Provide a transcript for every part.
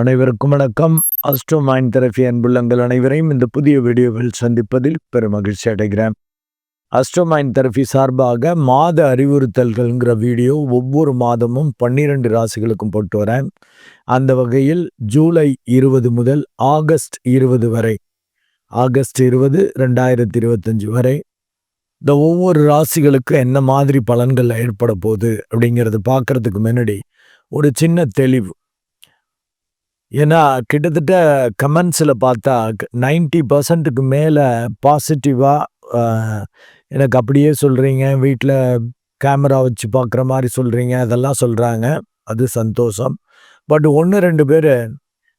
அனைவருக்கும் வணக்கம். Astro mind therapy அன்புள்ளங்கள் அனைவரையும் இந்த புதிய வீடியோவில் சந்திப்பதில் பெரும் மகிழ்ச்சி அடைகிறேன். அஸ்ட்ரோ மைண்ட் தெரபி சார்பாக மாத அறிவுறுத்தல்கள்ங்கிற வீடியோ ஒவ்வொரு மாதமும் பன்னிரெண்டு ராசிகளுக்கும் போட்டு வரேன். அந்த வகையில் ஜூலை இருபது முதல் ஆகஸ்ட் இருபது வரை ஆகஸ்ட் இருபது ரெண்டாயிரத்தி இருபத்தஞ்சு வரை இந்த ஒவ்வொரு ராசிகளுக்கு என்ன மாதிரி பலன்கள் ஏற்பட போகுது அப்படிங்கிறத பார்க்கறதுக்கு முன்னாடி ஒரு சின்ன தெளிவு. ஏன்னா கிட்டத்தட்ட கமெண்ட்ஸில் பார்த்தா நைன்டி பர்சன்ட்டுக்கு மேலே பாசிட்டிவாக எனக்கு அப்படியே சொல்கிறீங்க வீட்டில் கேமரா வச்சு பார்க்குற மாதிரி சொல்கிறீங்க அதெல்லாம் சொல்கிறாங்க அது சந்தோஷம். பட் ஒன்று ரெண்டு பேர்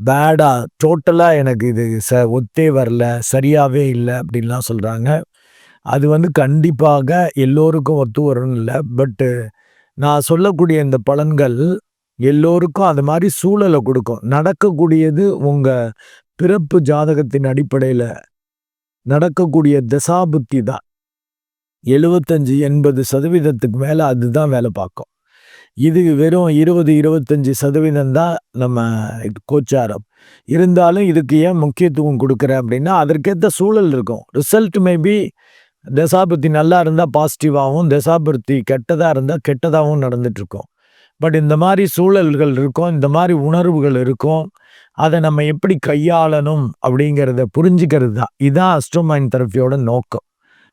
பேடாக டோட்டலாக எனக்கு இது ச ஒத்தே வரல சரியாகவே இல்லை அப்படின்லாம் சொல்கிறாங்க அது வந்து கண்டிப்பாக எல்லோருக்கும் ஒத்து வரணும் இல்லை. பட்டு நான் சொல்லக்கூடிய இந்த பலன்கள் எல்லோருக்கும் அது மாதிரி சூழலை கொடுக்கும். நடக்கக்கூடியது உங்கள் பிறப்பு ஜாதகத்தின் அடிப்படையில் நடக்கக்கூடிய தசாபுத்தி தான். எழுபத்தஞ்சு எண்பது சதவீதத்துக்கு மேலே அதுதான் வேலை பார்க்கும். இது வெறும் இருபது இருபத்தஞ்சி சதவீதம் தான் நம்ம கோச்சாரம். இருந்தாலும் இதுக்கு ஏன் முக்கியத்துவம் கொடுக்குறேன் அப்படின்னா அதற்கேற்ற சூழல் இருக்கும். ரிசல்ட் மேபி தசாபுத்தி நல்லா இருந்தால் பாசிட்டிவாகவும் தசாபுத்தி கெட்டதாக இருந்தால் கெட்டதாகவும் நடந்துட்டுருக்கோம் பட் இந்த மாதிரி சூழல்கள் இருக்கும் இந்த மாதிரி உணர்வுகள் இருக்கும் அதை நம்ம எப்படி கையாளணும் அப்படிங்கிறத புரிஞ்சுக்கிறது தான். இதுதான் அஸ்ட்ரோமைன் தெரப்பியோட நோக்கம்.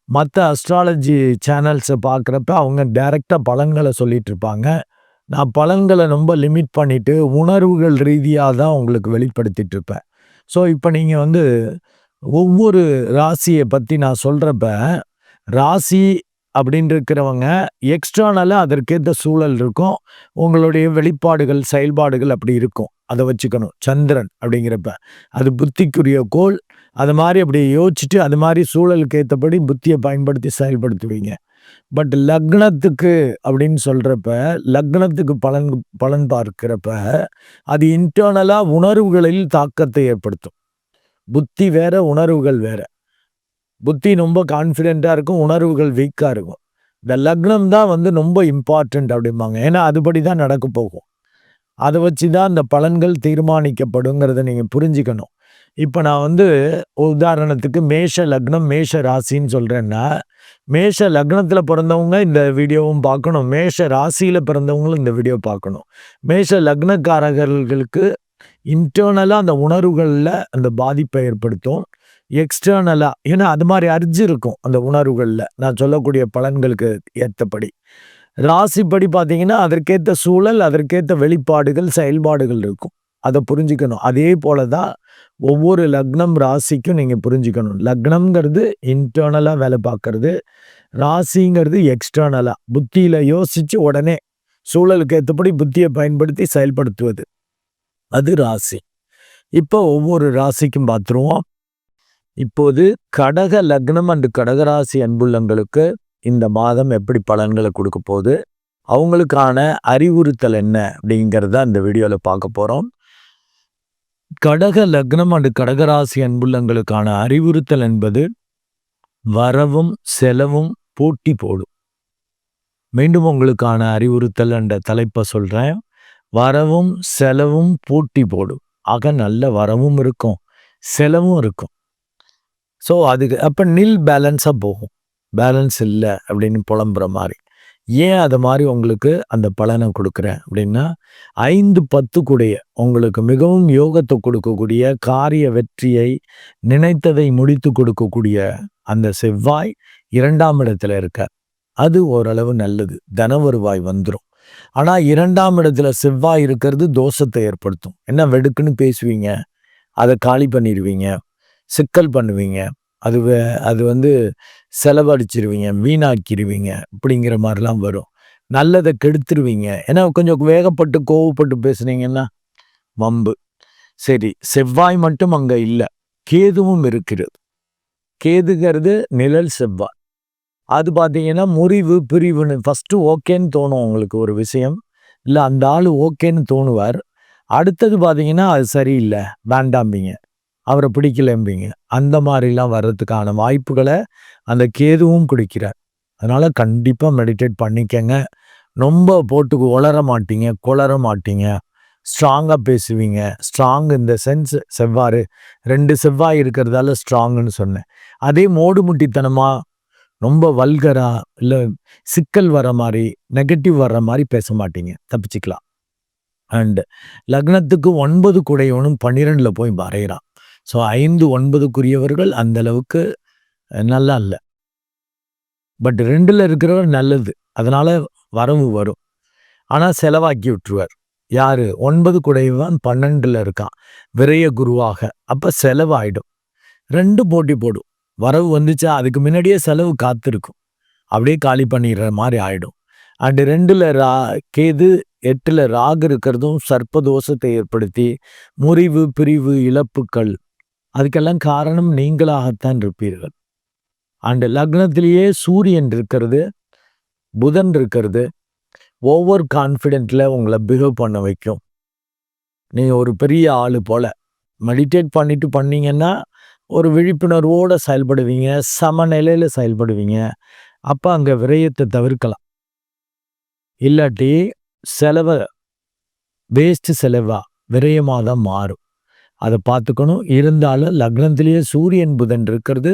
மற்ற அஸ்ட்ராலஜி சேனல்ஸை பார்க்குறப்ப அவங்க டைரெக்டாக பலன்களை சொல்லிட்டு இருப்பாங்க. நான் பலன்களை ரொம்ப லிமிட் பண்ணிவிட்டு உணர்வுகள் ரீதியாக தான் உங்களுக்கு வெளிப்படுத்திட்டு இருப்பேன். ஸோ இப்போ நீங்கள் வந்து ஒவ்வொரு ராசியை பற்றி நான் சொல்கிறப்ப ராசி அப்படின்னு இருக்கிறவங்க எக்ஸ்ட்ரானலாக அதற்கேற்ற சூழல் இருக்கும். உங்களுடைய வெளிப்பாடுகள் செயல்பாடுகள் அப்படி இருக்கும். அதை வச்சுக்கணும். சந்திரன் அப்படிங்கிறப்ப. அது புத்திக்குரிய கோல் அது மாதிரி அப்படி யோசிச்சுட்டு அது மாதிரி சூழலுக்கு ஏற்றபடி புத்தியை பயன்படுத்தி செயல்படுத்துவீங்க. பட் லக்னத்துக்கு அப்படின்னு சொல்கிறப்ப லக்னத்துக்கு பலன் பலன் பார்க்கிறப்ப அது இன்டர்னலாக உணர்வுகளில் தாக்கத்தை ஏற்படுத்தும். புத்தி வேற உணர்வுகள் வேறு. புத்தி ரொம்ப கான்ஃபிடெண்ட்டாக இருக்கும் உணர்வுகள் வீக்காக இருக்கும். இந்த லக்னம் தான் வந்து ரொம்ப இம்பார்ட்டண்ட் அப்படிம்பாங்க. ஏன்னா அதுபடி தான் நடக்க போகும். அதை வச்சு தான் இந்த பலன்கள் தீர்மானிக்கப்படுங்கிறத நீங்கள் புரிஞ்சுக்கணும். இப்போ நான் வந்து உதாரணத்துக்கு மேஷ லக்னம் மேஷ ராசின்னு சொல்கிறேன்னா மேஷ லக்னத்தில் பிறந்தவங்க இந்த வீடியோவும் பார்க்கணும். மேஷ ராசியில் பிறந்தவங்களும் இந்த வீடியோ பார்க்கணும். மேஷ லக்னக்காரர்களுக்கு இன்டர்னலாக அந்த உணர்வுகளில் அந்த பாதிப்பை ஏற்படுத்தும். எக்ஸ்டர்னலாக ஏன்னா அது மாதிரி அரிஞ்சு இருக்கும் அந்த உணர்வுகளில். நான் சொல்லக்கூடிய பலன்களுக்கு ஏற்றபடி ராசிப்படி பார்த்தீங்கன்னா அதற்கேற்ற சூழல் அதற்கேற்ற வெளிப்பாடுகள் செயல்பாடுகள் இருக்கும். அதை புரிஞ்சுக்கணும். அதே போல தான் ஒவ்வொரு லக்னம் ராசிக்கும் நீங்கள் புரிஞ்சுக்கணும். லக்னம்ங்கிறது இன்டர்னலாக வேலை பார்க்கறது. ராசிங்கிறது எக்ஸ்டர்னலாக புத்தியில் யோசித்து உடனே சூழலுக்கு ஏற்றபடி புத்தியை பயன்படுத்தி செயல்படுத்துவது. அது ராசி. இப்போ ஒவ்வொரு ராசிக்கும் பார்த்துருவோம். இப்போது கடக லக்னம் அண்டு கடகராசி அன்புள்ளங்களுக்கு இந்த மாதம் எப்படி பலன்களை கொடுக்க போகுது? அவங்களுக்கான அறிவுறுத்தல் என்ன அப்படிங்கிறத இந்த வீடியோவில் பார்க்க போகிறோம் கடக லக்னம் அண்டு கடகராசி அன்புள்ளங்களுக்கான அறிவுறுத்தல் என்பது வரவும் செலவும் போட்டி போடும். மீண்டும் உங்களுக்கான அறிவுறுத்தல் என்ற தலைப்பை சொல்கிறேன் வரவும் செலவும் போட்டி போடும். ஆக நல்ல வரவும் இருக்கும் செலவும் இருக்கும். ஸோ அதுக்கு அப்போ நில் பேலன்ஸாக போகும். பேலன்ஸ் இல்லை அப்படின்னு புலம்புற மாதிரி. ஏன் அதை மாதிரி உங்களுக்கு அந்த பலனை கொடுக்குறேன் அப்படின்னா ஐந்து பத்து கூடிய உங்களுக்கு மிகவும் யோகத்தை கொடுக்கக்கூடிய காரிய வெற்றியை நினைத்ததை முடித்து கொடுக்கக்கூடிய அந்த செவ்வாய் இரண்டாம் இடத்துல இருக்க அது ஓரளவு நல்லது. தன வருவாய் வந்துடும் ஆனால் இரண்டாம் இடத்துல செவ்வாய் இருக்கிறது தோஷத்தை ஏற்படுத்தும். என்ன வெடுக்குன்னு பேசுவீங்க? அதை காலி பண்ணிடுவீங்க. சிக்கல் பண்ணுவீங்க. அது அது வந்து செலவழிச்சிருவீங்க வீணாக்கிடுவீங்க அப்படிங்கிற மாதிரிலாம் வரும். நல்லதை கெடுத்துருவீங்க. ஏன்னா கொஞ்சம் வேகப்பட்டு கோவப்பட்டு பேசுனீங்கன்னா வம்பு. சரி செவ்வாய் மட்டும் அங்கே இல்லை. கேதுவும் இருக்கிறது. கேதுங்கிறது நிழல் செவ்வாய். அது பார்த்தீங்கன்னா முறிவு பிரிவுன்னு ஃபஸ்ட்டு ஓகேன்னு தோணும் உங்களுக்கு ஒரு விஷயம். இல்லை அந்த ஆள் ஓகேன்னு தோணுவார். அடுத்தது பார்த்தீங்கன்னா அது சரியில்லை வேண்டாம்பிங்க. அவரை பிடிக்கலம்பிங்க. அந்த மாதிரிலாம் வர்றதுக்கான வாய்ப்புகளை அந்த கேதுவும் குடிக்கிறார். அதனால் கண்டிப்பாக மெடிடேட் பண்ணிக்கங்க. ரொம்ப போட்டு உளர மாட்டீங்க குளர மாட்டீங்க. ஸ்ட்ராங்காக பேசுவீங்க. ஸ்ட்ராங் இந்த சென்ஸ் செவ்வாறு ரெண்டு செவ்வாய் இருக்கிறதால ஸ்ட்ராங்குன்னு சொன்னேன். அதே மோடுமுட்டித்தனமாக ரொம்ப வல்கரா இல்லை சிக்கல் வர மாதிரி நெகட்டிவ் வர்ற மாதிரி பேச மாட்டீங்க. தப்பிச்சுக்கலாம். அண்டு லக்னத்துக்கு ஒன்பது குடையவனும் பன்னிரெண்டில் போய் வரைகிறான் ஸோ ஐந்து ஒன்பதுக்குரியவர்கள் அந்த அளவுக்கு நல்லா இல்லை பட் ரெண்டில் இருக்கிறவர் நல்லது. அதனால் வரவு வரும். ஆனால் செலவாக்கி விட்டுருவார். யார்? ஒன்பது குடையவன் பன்னெண்டுல இருக்கான். விரைய குருவாக. அப்போ செலவாயிடும். ரெண்டு போட்டி போடும். வரவு வந்துச்சா? அதுக்கு முன்னாடியே செலவு காத்திருக்கும். அப்படியே காலி பண்ணிடுற மாதிரி ஆயிடும். அண்டு ரெண்டில் ரா கேது எட்டில் ராகு இருக்கிறதும் சர்ப்பதோஷத்தை ஏற்படுத்தி முறிவு பிரிவு இழப்புக்கள் அதுக்கெல்லாம் காரணம் நீங்களாகத்தான் இருப்பீர்கள். அண்டு லக்னத்திலேயே சூரியன் இருக்கிறது புதன் இருக்கிறது. ஓவர் கான்ஃபிடென்ட்டில் உங்களை பிஹேவ் பண்ண வைக்கும். நீங்கள் ஒரு பெரிய ஆள் போல். மெடிடேட் பண்ணிட்டு பண்ணீங்கன்னா ஒரு விழிப்புணர்வோடு செயல்படுவீங்க சமநிலையில் செயல்படுவீங்க. அப்போ அங்கே விரயத்தை தவிர்க்கலாம். இல்லாட்டி செலவை வேஸ்ட்டு செலவாக விரயமாக தான் மாறும். அதை பார்த்துக்கணும். இருந்தாலும் லக்னத்திலேயே சூரியன் புதன் இருக்கிறது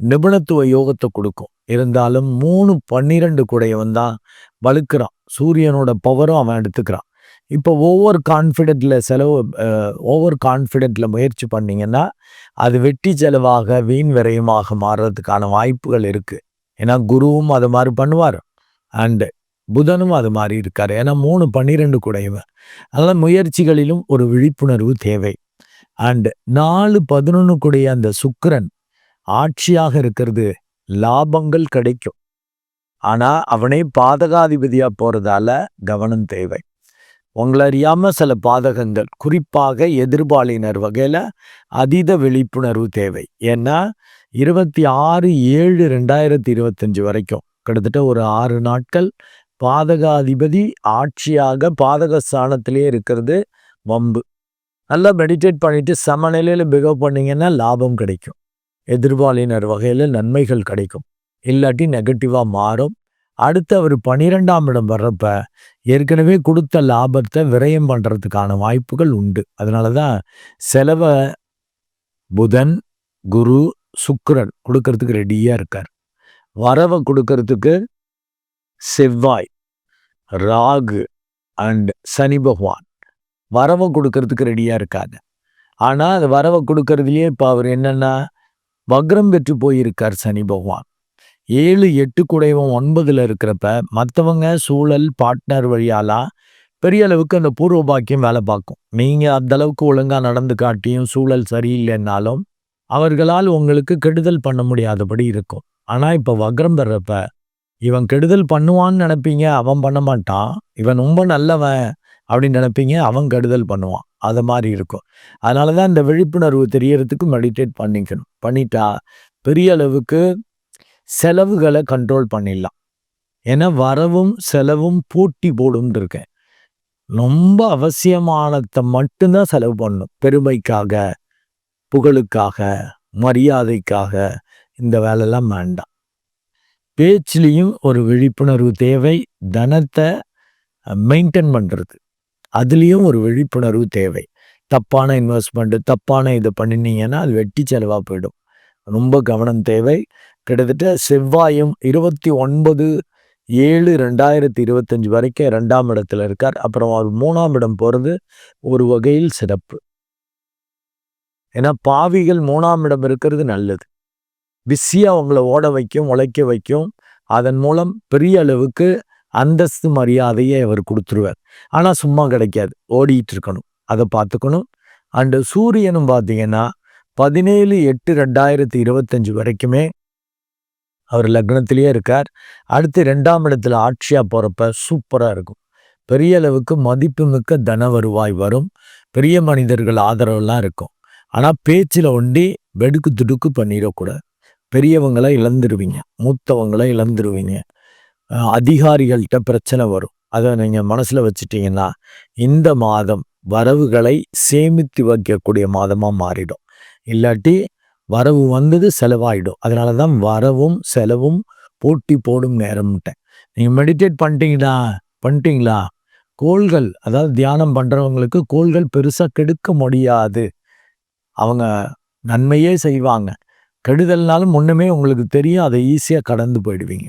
நிபுணத்துவ யோகத்தை கொடுக்கும். இருந்தாலும் மூணு பன்னிரெண்டு குடையவன் தான் வலுக்கிறான். சூரியனோட பவரும் அவன் எடுத்துக்கிறான். இப்போ ஓவர் கான்ஃபிடென்ட்டில் செலவு ஓவர் கான்ஃபிடென்ட்டில் முயற்சி பண்ணிங்கன்னா அது வெட்டி செலவாக வீண் விரயமாக மாறுறதுக்கான வாய்ப்புகள் இருக்குது ஏன்னா குருவும் அது மாதிரி பண்ணுவார். அண்டு புதனும் அது மாதிரி இருக்கார். ஏன்னா மூணு பன்னிரெண்டு குடையவன். அதனால் முயற்சிகளிலும் ஒரு விழிப்புணர்வு தேவை. அண்ட் நாலு பதினொன்றுக்குடைய அந்த சுக்கரன் ஆட்சியாக இருக்கிறது லாபங்கள் கிடைக்கும். ஆனால் அவனே பாதகாதிபதியாக போகிறதால கவனம் தேவை. உங்களை அறியாமல் சில பாதகங்கள் குறிப்பாக எதிர்பாலினர் வகையில் அதீத விழிப்புணர்வு தேவை. ஏன்னா இருபத்தி ஆறு ஏழு ரெண்டாயிரத்தி இருபத்தஞ்சி வரைக்கும் கிட்டத்தட்ட ஒரு ஆறு நாட்கள் பாதகாதிபதி ஆட்சியாக பாதக ஸ்தானத்திலே இருக்கிறது வம்பு. நல்லா மெடிடேட் பண்ணிவிட்டு சமநிலையில் பிகவ் பண்ணீங்கன்னா லாபம் கிடைக்கும். எதிர்பாலினர் வகையில் நன்மைகள் கிடைக்கும். இல்லாட்டி நெகட்டிவாக மாறும். அடுத்து அவர் பனிரெண்டாம் இடம் வர்றப்ப ஏற்கனவே கொடுத்த லாபத்தை விரயம் பண்ணுறதுக்கான வாய்ப்புகள் உண்டு. அதனால தான் செலவை புதன் குரு சுக்கரன் கொடுக்கறதுக்கு ரெடியாக இருக்கார். வரவை கொடுக்கறதுக்கு செவ்வாய் ராகு அண்ட் சனி பகவான். வரவை கொடுக்கறதுக்கு ரெடியாக இருக்காங்க ஆனால் அது வரவை கொடுக்கறதுலயே இப்போ அவர் என்னென்னா வக்ரம் பெற்று போயிருக்கார் சனி பகவான். ஏழு எட்டு குடைவம் ஒன்பதுல இருக்கிறப்ப மற்றவங்க சூழல் பார்ட்னர் வழியாலாம் பெரிய அளவுக்கு அந்த பூர்வ பாக்கியம் வேலை பார்க்கும். நீங்கள் அந்த அளவுக்கு ஒழுங்கா நடந்து காட்டியும் சூழல் சரியில்லைன்னாலும் அவர்களால் உங்களுக்கு கெடுதல் பண்ண முடியாதபடி இருக்கும். ஆனா இப்ப வக்ரம் பெறப்ப இவன் கெடுதல் பண்ணுவான்னு நினைப்பீங்க அவன் பண்ண மாட்டான். இவன் ரொம்ப நல்லவன். அப்படின்னு நினைப்பீங்க அவன் கெடுதல் பண்ணுவான். அதை மாதிரி இருக்கும். அதனால தான் இந்த விழிப்புணர்வு தெரியறதுக்கு மெடிடேட் பண்ணிக்கணும். பண்ணிட்டா பெரிய அளவுக்கு செலவுகளை கண்ட்ரோல் பண்ணிடலாம். ஏன்னா வரவும் செலவும் போட்டி போடும் இருக்கேன். ரொம்ப அவசியமானதை மட்டும்தான் செலவு பண்ணணும். பெருமைக்காக புகழுக்காக மரியாதைக்காக இந்த வேலைலாம் வேண்டாம். பேச்சிலையும் ஒரு விழிப்புணர்வு தேவை. தனத்தை மெயின்டைன் பண்ணுறது அதுலேயும் ஒரு விழிப்புணர்வு தேவை. தப்பான இன்வெஸ்ட்மெண்ட்டு தப்பான இதை பண்ணினீங்கன்னா அது வெட்டி செலவாக போயிடும். ரொம்ப கவனம் தேவை. கிட்டத்தட்ட செவ்வாயும் இருபத்தி ஒன்பது ஏழு ரெண்டாயிரத்தி இருபத்தஞ்சு வரைக்கும் ரெண்டாம் இடத்துல இருக்கார். அப்புறம் அவர் மூணாம் இடம் போகிறது ஒரு வகையில் சிறப்பு. ஏன்னா பாவிகள் மூணாம் இடம் இருக்கிறது நல்லது. பிஸியாக அவங்கள ஓட வைக்கும் உழைக்க வைக்கும். அதன் மூலம் பெரிய அளவுக்கு அந்தஸ்து மரியாதையை அவர் கொடுத்துருவார். ஆனால் சும்மா கிடைக்காது. ஓடிட்டு இருக்கணும் அதை பார்த்துக்கணும். அண்டு சூரியனும் பார்த்தீங்கன்னா பதினேழு எட்டு ரெண்டாயிரத்தி இருபத்தஞ்சு வரைக்குமே அவர் லக்னத்திலேயே இருக்கார். அடுத்து ரெண்டாம் இடத்துல ஆட்சியாக போகிறப்ப சூப்பராக இருக்கும். பெரிய அளவுக்கு மதிப்புமிக்க தன வருவாய் வரும். பெரிய மனிதர்கள் ஆதரவுலாம் இருக்கும். ஆனால் பேச்சில் ஒண்டி வெடுக்கு துடுக்கு பண்ணிடக்கூடாது. பெரியவங்களை இழந்துருவீங்க. மூத்தவங்களை இழந்துருவீங்க. அதிகாரிகள்கிட்ட பிரச்சனை வரும் அதை நீங்கள் மனசில் வச்சுட்டீங்கன்னா இந்த மாதம் வரவுகளை சேமித்து வைக்கக்கூடிய மாதமாக மாறிடும் இல்லாட்டி வரவு வந்தது செலவாயிடும் அதனால தான் வரவும் செலவும் போட்டி போடும் நேரம்ட்டேன் நீங்கள் மெடிடேட் பண்ணிட்டீங்களா பண்ணிட்டீங்களா கோள்கள் அதாவது தியானம் பண்ணுறவங்களுக்கு கோள்கள் பெருசாக கெடுக்க முடியாது. அவங்க நன்மையே செய்வாங்க. கெடுதல்னாலும் ஒண்ணுமே உங்களுக்கு தெரியும். அதை ஈஸியாக கடந்து போயிடுவீங்க.